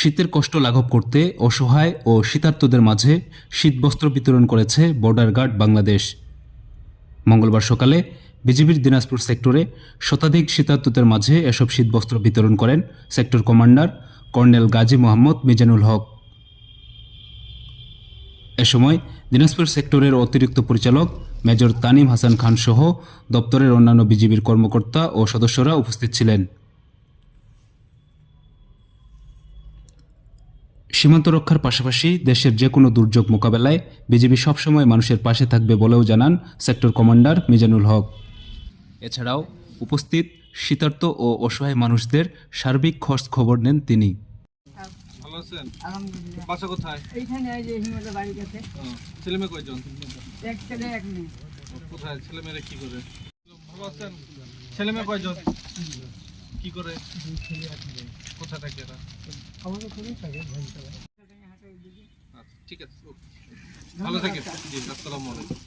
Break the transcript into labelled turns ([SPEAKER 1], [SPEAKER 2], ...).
[SPEAKER 1] শীতের কষ্ট লাঘব করতে অসহায় ও শীতার্তদের মাঝে শীতবস্ত্র বিতরণ করেছে বর্ডার গার্ড বাংলাদেশ। মঙ্গলবার সকালে বিজিবির দিনাজপুর সেক্টরে শতাধিক শীতার্তদের মাঝে এসব শীতবস্ত্র বিতরণ করেন sector commander colonel Gazi Mohammad Mizanul Haque. এ সময় দিনাজপুর সেক্টরের অতিরিক্ত পরিচালক মেজর তানিম হাসান খান সহ দপ্তরের অন্যান্য বিজিবির কর্মকর্তা ও সদস্যরা উপস্থিত ছিলেন। সীমান্ত রক্ষার পাশাপাশি দেশের যে কোনো দুর্যোগ মোকাবেলায় বিজেপি সবসময় মানুষের পাশে থাকবে বলেও জানান সেক্টর কমান্ডার মিজানুল হক। এছাড়াও উপস্থিত শীতার্ত ও অসহায় মানুষদের সার্বিক খোঁজ খবর নেন তিনি।
[SPEAKER 2] ভালো আছেন?
[SPEAKER 3] আলহামদুলিল্লাহ
[SPEAKER 2] বাসা কোথায়?
[SPEAKER 3] এইখানে এই যে হিমতের বাড়ি কাছে
[SPEAKER 2] ও, ছেলে মেয়ে কয়জন? কোথায় কি করে ছেলে থাকে কোথায় এরা?
[SPEAKER 3] আমাদের খুবই থাকে
[SPEAKER 2] আচ্ছা ঠিক আছে ভালো থাকে জি আসসালামু আলাইকুম।